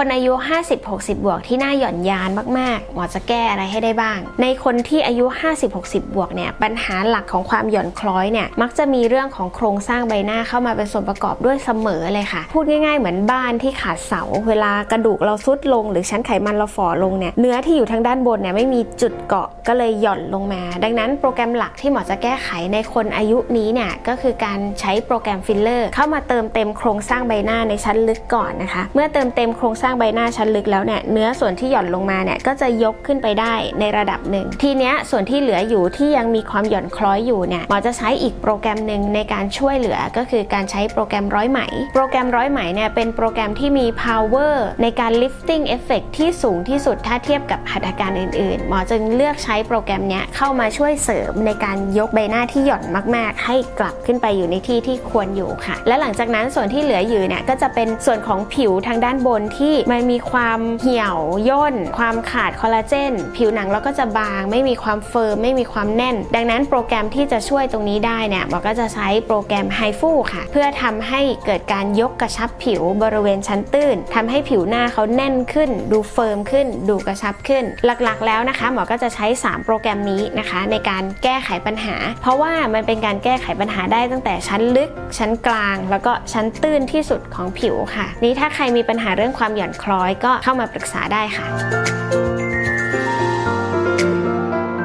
คนอายุ 50-60 บวกที่หน้าหย่อนยานมากๆ หมอจะแก้อะไรให้ได้บ้าง ในคนที่อายุ 50-60 บวกเนี่ยปัญหาหลักของความหย่อนคล้อยเนี่ยมักจะมีเรื่องของโครงสร้างใบหน้าเข้ามาเป็นส่วนประกอบด้วยเสมอเลยค่ะ พูดง่ายๆ เหมือนบ้านที่ขาดเสา เวลากระดูกเราซุดลง หรือชั้นไขมันเราฝ่อลงเนี่ยเนื้อที่อยู่ทางด้านบนเนี่ยไม่มีจุดเกาะก็เลยหย่อนลงมา ดังนั้นโปรแกรมหลักที่หมอจะแก้ไขในคนอายุนี้เนี่ยก็คือการใช้โปรแกรมฟิลเลอร์เข้ามาเติมเต็มโครงสร้างใบหน้าในชั้นลึกก่อนนะคะ เมื่อเติมเต็มโครงสร้างร้างใบหน้าชั้นลึกแล้วเนี่ยเนื้อส่วนที่หย่อนลงมาเนี่ยก็จะยกขึ้นไปได้ในระดับหนึ่ง ทีเนี้ยส่วนที่เหลืออยู่ที่ยังมีความหย่อนคล้อยอยู่เนี่ยหมอจะใช้อีกโปรแกรมหนึ่งในการช่วยเหลือก็คือการใช้โปรแกรมร้อยไหม โปรแกรมร้อยไหมเนี่ยเป็นโปรแกรมที่มี power ในการ lifting effect ที่สูงที่สุดถ้าเทียบกับหัตถการอื่นๆ หมอจึงเลือกใช้โปรแกรมเนี้ยเข้ามาช่วยเสริมในการยกใบหน้าที่หย่อนมาก ๆ ให้กลับขึ้นไปอยู่ในที่ที่ควรอยู่ค่ะ และหลังจากนั้นส่วนที่เหลืออยู่เนี่ยก็จะเป็นส่วนของผิวทางด้านบนที่มันมีความเหี่ยวย่น ความขาดคอลลาเจน ผิวหนังเราก็จะบาง ไม่มีความเฟิร์ม ไม่มีความแน่น ดังนั้นโปรแกรมที่จะช่วยตรงนี้ได้เนี่ยหมอก็จะใช้โปรแกรมไฮฟูค่ะ เพื่อทำให้เกิดการยกกระชับผิวบริเวณชั้นตื้นทำให้ผิวหน้าเขาแน่นขึ้น ดูเฟิร์มขึ้น ดูกระชับขึ้น หลักๆ แล้วนะคะ หมอก็จะใช้ 3 โปรแกรมนี้นะคะ ในการแก้ไขปัญหา เพราะว่ามันเป็นการแก้ไขปัญหาได้ตั้งแต่ชั้นลึก ชั้นกลาง แล้วก็ชั้นตื้นที่สุดของผิวค่ะ นี้ถ้าใครมีปัญหาเรื่องความหย่อนคล้อยก็เข้ามาปรึกษาได้ค่ะ